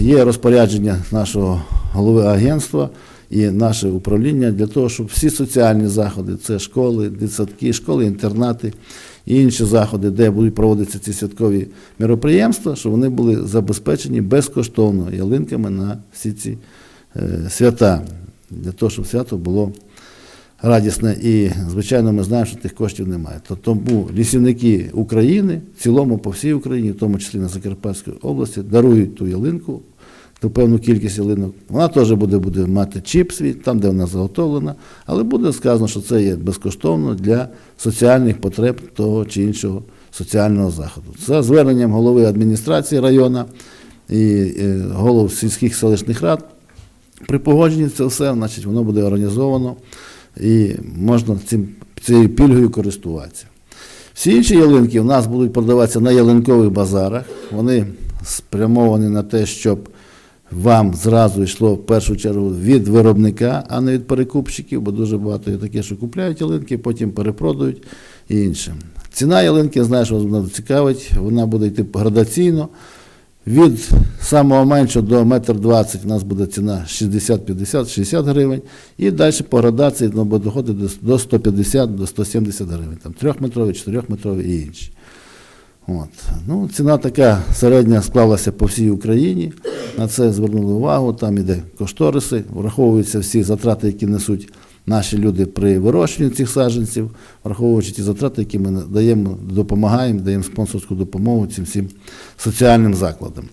є розпорядження нашого голови агентства і наше управління для того, щоб всі соціальні заходи, це школи, дитсадки, школи, інтернати і інші заходи, де будуть проводитися ці святкові мероприємства, щоб вони були забезпечені безкоштовно ялинками на всі ці е, свята, для того, щоб свято було радісне. І, звичайно, ми знаємо, що тих коштів немає. То тому лісівники України в цілому по всій Україні, в тому числі на Закарпатській області, дарують ту ялинку, ту певну кількість ялинок. Вона теж буде, буде мати чіп свій, там, де вона заготовлена, але буде сказано, що це є безкоштовно для соціальних потреб того чи іншого соціального заходу. За зверненням голови адміністрації району і голов сільських селищних рад. При погодженні це все, значить, воно буде організовано і можна цим, цією пільгою користуватися. Всі інші ялинки у нас будуть продаватися на ялинкових базарах. Вони спрямовані на те, щоб вам зразу йшло в першу чергу від виробника, а не від перекупщиків, бо дуже багато є таке, що купляють ялинки, потім перепродають і інше. Ціна ялинки, вас вона цікавить, вона буде йти градаційно. Від самого меншого до 1,20 м у нас буде ціна 60, 50, 60 гривень. І далі по градації воно буде доходити до- до 150, до 170 гривень. Там 3-метрові, 4-метрові і інші. От. Ну, ціна така середня склалася по всій Україні. На це звернули увагу. Там іде кошториси, враховуються всі затрати, які несуть наші люди при вирощуванні цих саджанців, враховуючи ті затрати, які ми даємо, допомагаємо, даємо спонсорську допомогу цим всім соціальним закладам.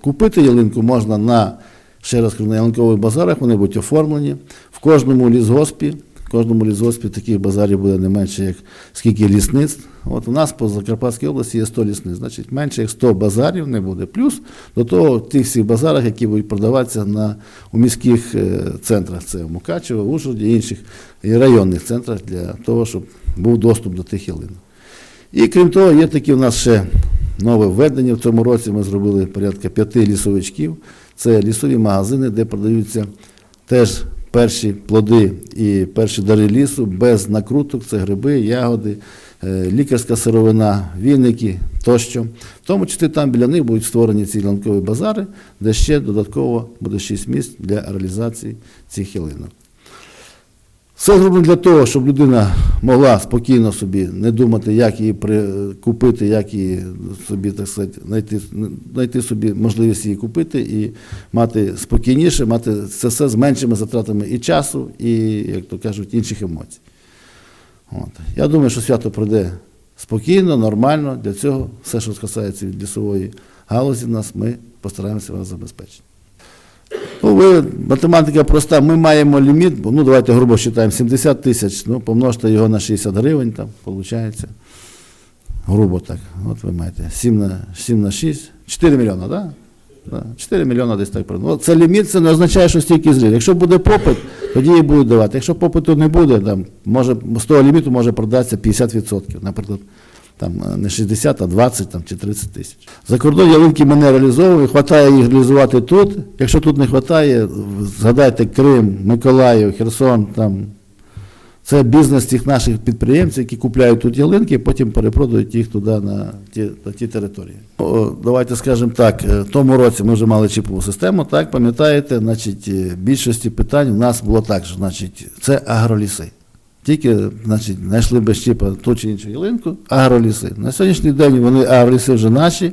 Купити ялинку можна на, ще раз кажу, на ялинкових базарах, вони будуть оформлені. В кожному лісгоспі, в кожному лісгоспі таких базарів буде не менше, як скільки лісництв. От у нас по Закарпатській області є 100 лісництв, значить менше як 100 базарів не буде. Плюс до того в тих всіх базарах, які будуть продаватися на, у міських е, центрах, це в Мукачево, Ужгороді інших і районних центрах для того, щоб був доступ до тих ялинок. І крім того, є такі у нас ще нове введення. В цьому році ми зробили порядка п'яти лісовичків. Це лісові магазини, де продаються теж перші плоди і перші дари лісу без накруток, це гриби, ягоди, е, лікарська сировина, віники тощо. В тому числі там біля них будуть створені ці ланкові базари, де ще додатково буде шість місць для реалізації цих ялинок. Все зроблено для того, щоб людина могла спокійно собі не думати, як її купити, як її собі, так сказати, знайти, знайти собі можливість її купити і мати спокійніше, мати це все з меншими затратами і часу, і, як то кажуть, інших емоцій. От. Я думаю, що свято пройде спокійно, нормально. Для цього все, що від лісової галузі, нас ми постараємося вас забезпечити. Ну, ви, математика проста, ми маємо ліміт, ну давайте грубо вважаємо, 70 тисяч, ну помножте його на 60 гривень, там, виходить. Грубо так. От ви маєте 7 на, 7 на 6, 4 мільйони, так? Да? 4 мільйони десь так. Ну, це ліміт, це не означає, що стільки зріль. Якщо буде попит, тоді її будуть давати. Якщо попиту не буде, там, може, з того ліміту може продатися 50%, наприклад, там е, не 60, а 20 там, чи 30 тисяч. За кордон ялинки ми не реалізовуємо, хватає їх реалізувати тут. Якщо тут не вистачає, згадайте Крим, Миколаїв, Херсон, там. Це бізнес тих наших підприємців, які купляють тут ялинки, і потім перепродають їх туди на ті, на ті території. О, давайте скажемо так, е, в тому році ми вже мали чіпову систему, так, пам'ятаєте, значить, е, більшості питань у нас було так, що значить, це агроліси. Тільки значить, знайшли без чіпа ту чи іншу ялинку, агроліси. На сьогоднішній день вони агроліси вже наші.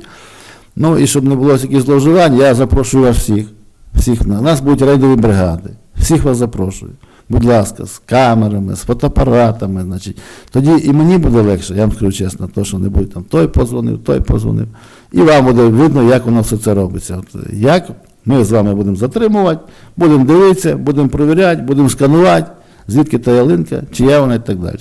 Ну і щоб не було якихось зловживань, я запрошую вас всіх. всіх. У нас будуть рейдові бригади. Всіх вас запрошую. Будь ласка, з камерами, з фотоапаратами. Значить. Тоді і мені буде легше, я вам скажу чесно, то, що не буде там той позвонив, той позвонив. І вам буде видно, як воно все це робиться. От, як ми з вами будемо затримувати, будемо дивитися, будемо перевіряти, будемо сканувати, звідки та ялинка, чия вона і так далі.